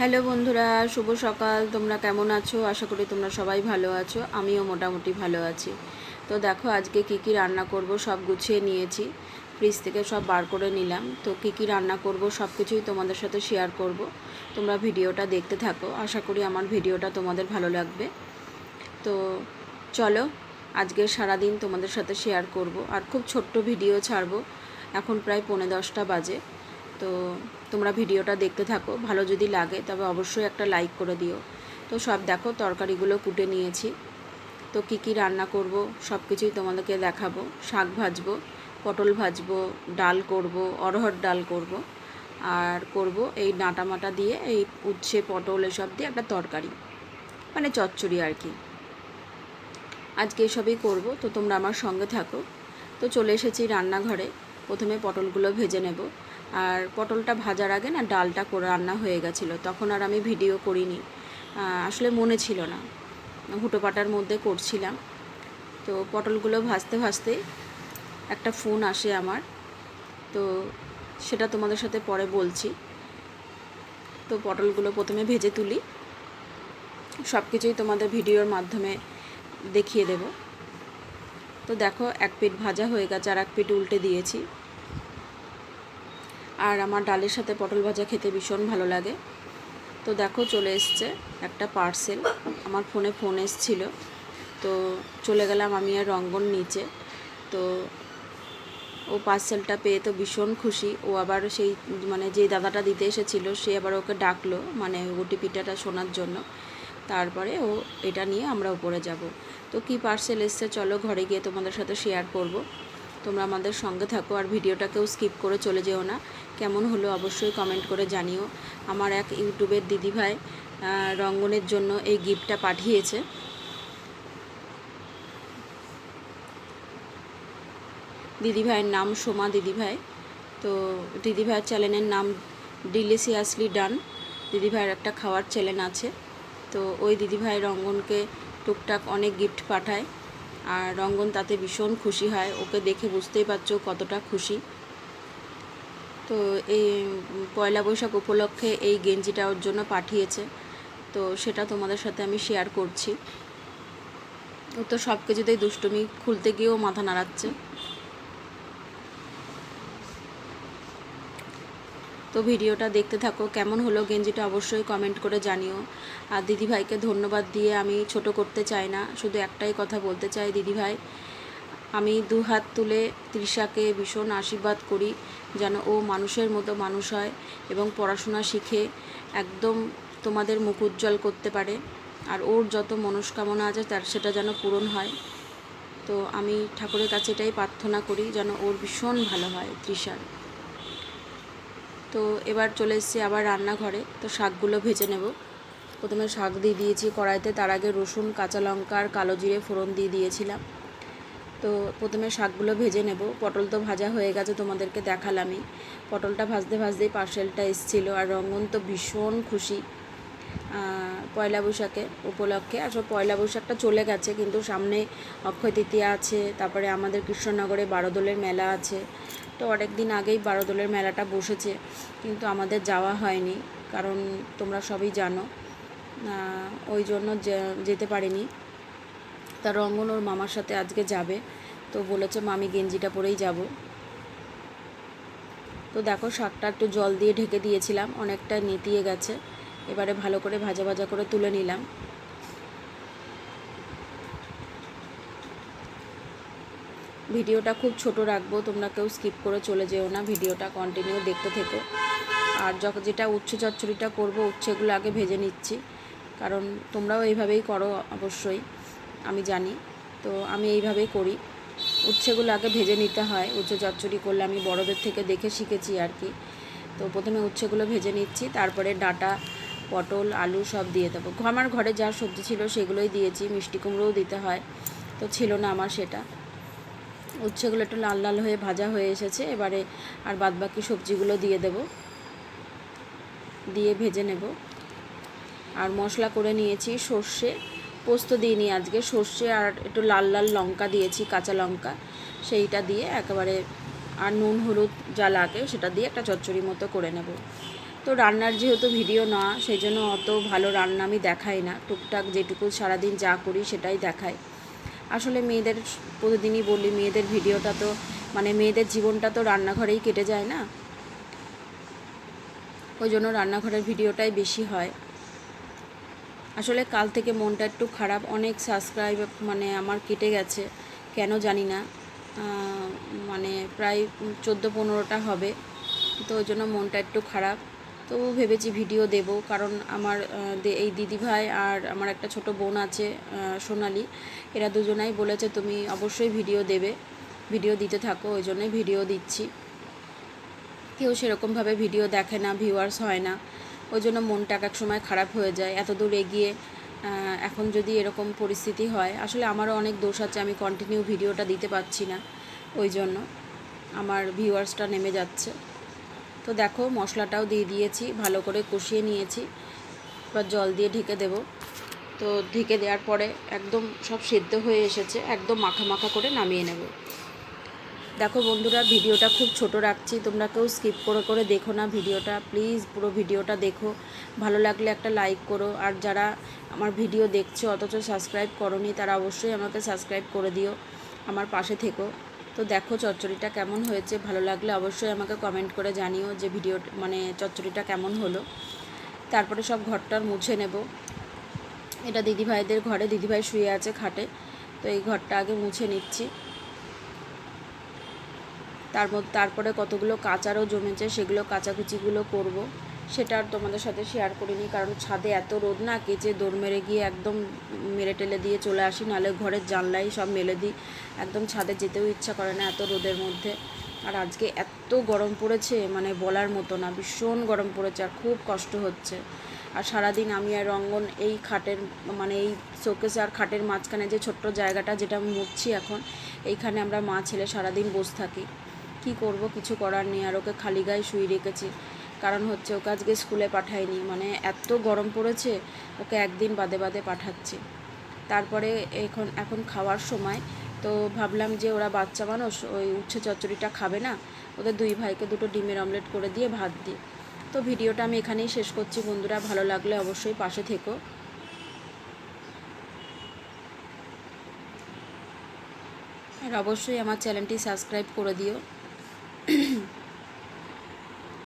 Hello বন্ধুরা, শুভ সকাল। তোমরা কেমন আছো? আশা করি তোমরা সবাই ভালো আছো। আমিও মোটামুটি ভালো আছি। তো দেখো, আজকে কী কী রান্না করব সব গুছিয়ে নিয়েছি। ফ্রিজ থেকে সব বার করে নিলাম। তো কী কী রান্না করব সব কিছুই তোমাদের সাথে শেয়ার করব। তোমরা ভিডিওটা দেখতে থাকো। আশা করি আমার ভিডিওটা তোমাদের ভালো লাগবে। তো চলো, আজকে সারাদিন তোমাদের সাথে শেয়ার করব। আর খুব ছোট্ট ভিডিও ছাড়বো। এখন প্রায় পৌনে দশটা বাজে। তো তোমরা ভিডিওটা দেখতে থাকো, ভালো যদি লাগে তবে অবশ্যই একটা লাইক করে দিও। তো সব দেখো, তরকারিগুলো কুটে নিয়েছি। তো কি কি রান্না করব, সব কিছুই তোমাদেরকে দেখাবো। শাক ভাজবো, পটল ভাজবো, ডাল করব অরহর ডাল করব, আর করব এই ডাঁটা মাটা দিয়ে এই উচ্ছে, পটল এসব দিয়ে একটা তরকারি মানে চচ্চড়ি আর কি। আজকে এসবই করব, তো তোমরা আমার সঙ্গে থাকো। তো চলে এসেছি রান্নাঘরে, প্রথমে পটলগুলো ভেজে নেব। আর পটলটা ভাজার আগে না ডালটা করে রান্না হয়ে গেছিল, তখন আর আমি ভিডিও করিনি। আসলে মনে ছিল না। হুটোপাটার মধ্যে করছিলাম। তো পটলগুলো ভাজতে ভাজতে একটা ফোন আসে আমার। তো সেটা তোমাদের সাথে পরে বলছি। তো পটলগুলো প্রথমে ভেজে তুলি। সব কিছুই তোমাদের ভিডিওর মাধ্যমে দেখিয়ে দেব। তো দেখো, এক পিঠ ভাজা হয়ে গেছে আর এক পিঠ উল্টে দিয়েছি। আর আমার ডালের সাথে পটল ভাজা খেতে ভীষণ ভালো লাগে। তো দেখো চলে এসছে একটা পার্সেল আমার ফোনে ফোন এসছিল। তো চলে গেলাম আমি আর রঙ্গন নিচে। তো ও পার্সেলটা পেয়ে তো ভীষণ খুশি। ও আবার সেই মানে যে দাদাটা দিতে এসেছিল, সে আবার ওকে ডাকলো মানে ওটিপিটাটা শোনার জন্য। তারপরে ও এটা নিয়ে আমরা উপরে যাব। তো কি পার্সেল এসছে চলো ঘরে গিয়ে তোমাদের সাথে শেয়ার করব। তোমরা আমাদের সঙ্গে থাকো আর ভিডিওটাকেও স্কিপ করে চলে যেও না। কেমন হলো অবশ্যই কমেন্ট করে জানিও। আমার এক ইউটিউবের দিদিভাই রঙ্গনের জন্য এই গিফটটা পাঠিয়েছে। দিদিভাইয়ের নাম সোমা দিদিভাই তো দিদিভাইয়ের চ্যানেলের নাম ডিলিসিয়াসলি ডান। দিদিভাইয়ের একটা খাওয়ার চ্যানেল আছে। তো ওই দিদিভাই রঙ্গনকে টুকটাক অনেক গিফট পাঠায়। আর রঙ্গন তাতে ভীষণ খুশি হয়। ওকে দেখে বুঝতেই পারছ কতটা খুশি। তো এই পয়লা বৈশাখ উপলক্ষে এই গেঞ্জিটা ওর জন্য পাঠিয়েছে। তো সেটা তোমাদের সাথে আমি শেয়ার করছি। ও তো সব কিছুতেই দুষ্টুমি, খুলতে গিয়েও মাথা নাড়াচ্ছে। তো ভিডিওটা দেখতে থাকো। কেমন হলো গেঞ্জিটা অবশ্যই কমেন্ট করে জানিও। আর দিদিভাইকে ধন্যবাদ দিয়ে আমি ছোট করতে চাই না, শুধু একটাই কথা বলতে চাই দিদিভাই। আমি দু হাত তুলে তৃষাকে ভীষণ আশীর্বাদ করি যেন ও মানুষের মতো মানুষ হয় এবং পড়াশোনা শিখে একদম তোমাদের মুখ উজ্জ্বল করতে পারে। আর ওর যত মনস্কামনা আছে তার সেটা যেন পূরণ হয়। তো আমি ঠাকুরের কাছে এটাই প্রার্থনা করি যেন ওর ভীষণ ভালো হয় তৃষার। তো এবার চলে এসেছি আবার রান্নাঘরে। তো শাকগুলো ভেজে নেব। প্রথমে শাক দিয়ে দিয়েছি কড়াইতে। তার আগে রসুন, কাঁচা লঙ্কা আর কালো জিরে ফোড়ন দিয়ে দিয়েছিলাম। তো প্রথমে শাকগুলো ভেজে নেব। পটল তো ভাজা হয়ে গেছে, তোমাদেরকে দেখালামই। পটলটা ভাজতে ভাজতেই পার্সেলটা এসেছিল আর রঙ্গন তো ভীষণ খুশি পয়লা বৈশাখে উপলক্ষে। আসলে পয়লা বৈশাখটা চলে গেছে, কিন্তু সামনে অক্ষয় তৃতীয়া আছে, তারপরে আমাদের কৃষ্ণনগরে বারোদোলের মেলা আছে তো অনেক দিন আগেই বারোদোলের মেলাটা বসেছে, কিন্তু আমাদের যাওয়া হয়নি, কারণ তোমরা সবই জানো। ওই জন্য যেতে পারিনি। তার রঙ্গন ওর মামার সাথে আজকে যাবে, তো বলেছে মামি গেঞ্জিটা পরেই যাব। তো দেখো শাকটা একটু জল দিয়ে ঢেকে দিয়েছিলাম, অনেকটা নেতিয়ে গেছে। এবারে ভালো করে ভাজা ভাজা করে তুলে নিলাম। ভিডিওটা খুব ছোট রাখব, তোমরা কেউ স্কিপ করে চলে যেও না, ভিডিওটা কন্টিনিউ দেখতে থেকো। আর যখন যেটা উচ্ছে চচ্চড়িটা করব, উচ্ছেগুলো আগে ভেজে নিচ্ছি, কারণ তোমরাও এইভাবেই করো অবশ্যই, আমি জানি। তো আমি এইভাবেই করি। উচ্ছেগুলো আগে ভেজে নিতে হয়, উচ্ছে চচ্চড়ি করলে আমি বড়দের থেকে দেখে শিখেছি আর কি। তো প্রথমে উচ্ছেগুলো ভেজে নিচ্ছি, তারপরে ডাঁটা, পটল, আলু সব দিয়ে দেবো। আমার ঘরে যা সবজি ছিল সেগুলোই দিয়েছি, মিষ্টি কুমড়োও দিতে হয়, তো ছিল না আমার সেটা। উচ্ছেগুলো একটু লাল লাল হয়ে ভাজা হয়ে এসেছে, এবারে আর বাদবাকি সবজিগুলো দিয়ে দেব। দিয়ে ভেজে নেব। আর মশলা করে নিয়েছি সর্ষে, পোস্ত দিইনি আজকে, সর্ষে আর একটু লাল লাল লঙ্কা দিয়েছি, কাঁচা লঙ্কা, সেইটা দিয়ে একেবারে আর নুন, হলুদ যা লাগে সেটা দিয়ে একটা চচ্চড়ি মতো করে নেব। তো রান্নার যেহেতু ভিডিও না, সেই জন্য অত ভালো রান্না আমি দেখাই না। টুকটাক যেটুকু সারাদিন যা করি সেটাই দেখাই। আসলে মেয়েদের প্রতিদিনই বলি, মেয়েদের ভিডিওটা তো মানে মেয়েদের জীবনটা তো রান্নাঘরেই কেটে যায় না? ওই জন্য রান্নাঘরের ভিডিওটাই বেশি হয়। আসলে কাল থেকে মনটা একটু খারাপ, অনেক সাবস্ক্রাইব মানে আমার কেটে গেছে, কেন জানি না। মানে প্রায় চোদ্দ পনেরোটা হবে, তো ওই জন্য মনটা একটু খারাপ। তবু ভেবেছি ভিডিও দেব। কারণ আমার এই দিদিভাই আর আমার একটা ছোট বোন আছে সোনালি, এরা দুজনাই বলেছে তুমি অবশ্যই ভিডিও দেবে। ভিডিও দিতে থাকো, ওই জন্যই ভিডিও দিচ্ছি। কেউ সেরকমভাবে ভিডিও দেখে না ভিউয়ার্স হয় না। ওই জন্য মনটা এক এক সময় খারাপ হয়ে যায়। এত দূর এগিয়ে এখন যদি এরকম পরিস্থিতি হয়, আসলে আমারও অনেক দোষ আছে, আমি কন্টিনিউ ভিডিওটা দিতে পারছি না। ওই জন্য আমার ভিউয়ার্সটা নেমে যাচ্ছে। তো দেখো, মশলাটাও দিয়ে দিয়েছি, ভালো করে কষিয়ে নিয়েছি। এবার জল দিয়ে ঢেকে দেব। তো ঢেকে দেওয়ার পরে একদম সব সেদ্ধ হয়ে এসেছে, একদম মাখা মাখা করে নামিয়ে নেব। দেখো বন্ধুরা, ভিডিওটা খুব ছোট রাখছি, তোমরা কেউ স্কিপ করে করে দেখো না ভিডিওটা, প্লিজ পুরো ভিডিওটা দেখো। ভালো লাগলে একটা লাইক করো, আর যারা আমার ভিডিও দেখছ অথচ সাবস্ক্রাইব করনি, তারা অবশ্যই আমাকে সাবস্ক্রাইব করে দিও, আমার পাশে থেকো। তো দেখো চচ্চড়িটা কেমন হয়েছে, ভালো লাগলে অবশ্যই আমাকে কমেন্ট করে জানিও যে ভিডিও মানে চচ্চড়িটা কেমন হলো। তারপরে সব ঘরটার মুছে নেব। এটা দিদিভাইদের ঘরে, দিদিভাই শুয়ে আছে খাটে, তো এই ঘরটা আগে মুছে নিচ্ছি। তার মধ্যে তারপরে কতগুলো কাচারও জমেছে, সেগুলো কাচাকুচিগুলো করব। সেটা আর তোমাদের সাথে শেয়ার করিনি, কারণ ছাদে এত রোদ না কেচে দৌড় মেরে গিয়ে একদম মেরে টেলে দিয়ে চলে আসি, নাহলে ঘরের জানলাই সব মেলে দিই। একদম ছাদে যেতেও ইচ্ছা করে না এত রোদের মধ্যে। আর আজকে এত গরম পড়েছে মানে বলার মতো না, ভীষণ গরম পড়েছে আর খুব কষ্ট হচ্ছে। আর সারাদিন আমি আর রঙ্গন এই খাটের মানে এই শোকেস আর খাটের মাঝখানে যে ছোট্ট জায়গাটা যেটা আমি মুছছি এখন, এইখানে আমরা মা ছেলে সারাদিন বসে থাকি। কি করব, কিছু করার নেই, আর ওকে খালি গায়ে শুয়ে রেখেছি। কারণ হচ্ছে ওকে আজকে স্কুলে পাঠায়নি। মানে এত গরম পড়েছে, ওকে একদিন বাদে বাদে পাঠাচ্ছে। তারপরে এখন এখন খাওয়ার সময় তো ভাবলাম যে ওরা বাচ্চা মানুষ, ওই উচ্ছে চচ্চড়িটা খাবে না। ওদের দুই ভাইকে দুটো ডিমের অমলেট করে দিয়ে ভাত দিই তো ভিডিওটা আমি এখানেই শেষ করছি। বন্ধুরা, ভালো লাগলে অবশ্যই পাশে থেকো। আর অবশ্যই আমার চ্যানেলটি সাবস্ক্রাইব করে দিও।